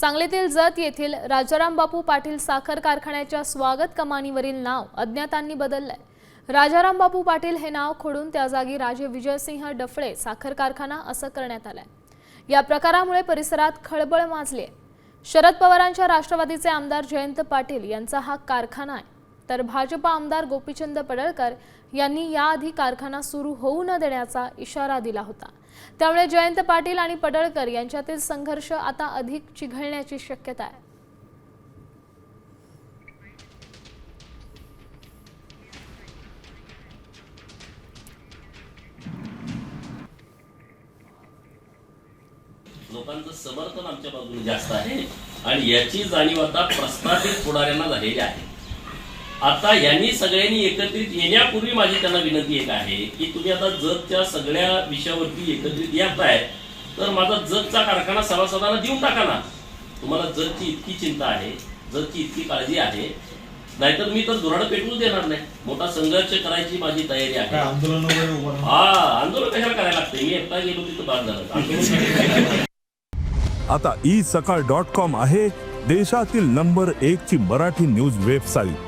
सांगलीतील जत येथील राजाराम बापू पाटील साखर कारखान्याच्या स्वागत कमानीवरील नाव अज्ञातांनी बदललंय. राजाराम बापू पाटील हे नाव खोडून त्या जागी राजे विजयसिंह डफळे साखर कारखाना असं करण्यात आलंय. या प्रकारामुळे परिसरात खळबळ माजली आहे शरद पवारांच्या राष्ट्रवादीचे आमदार जयंत पाटील यांचा हा कारखाना आहे. तर भाजपा आमदार गोपीचंद पडळकर यांनी याआधी कारखाना सुरू होऊ न देण्याचा इशारा दिला होता. त्यामुळे जयंत पाटील आणि पडळकर यांच्यातील संघर्ष आता अधिक चिघळण्याची शक्यता आहे. लोकांचं समर्थन आमच्या बाजूने जास्त आहे आणि याची जाणीव आता प्रस्थापित पुढाऱ्यांना झालेली आहे. आता यांनी सगळ्यांनी एकत्रित येण्यापूर्वी माझी त्यांना विनंती एक आहे की तुम्ही आता जगच्या सगळ्या विषयावरती एकत्रित येत आहे तर माझा जगचा कारखाना सभासदांना देऊन टाका ना. तुम्हाला जगची इतकी चिंता आहे जगची इतकी काळजी आहे नाहीतर मी तर धुराड पेटवूच देणार नाही. मोठा संघर्ष करायची माझी तयारी आहे? हा आंदोलन कशाला करायला लागते मी एकटा गेलो तिथं बाद झालं. आता ई सकाळ डॉट कॉम आहे देशातील नंबर एक ची मराठी न्यूज वेबसाईट.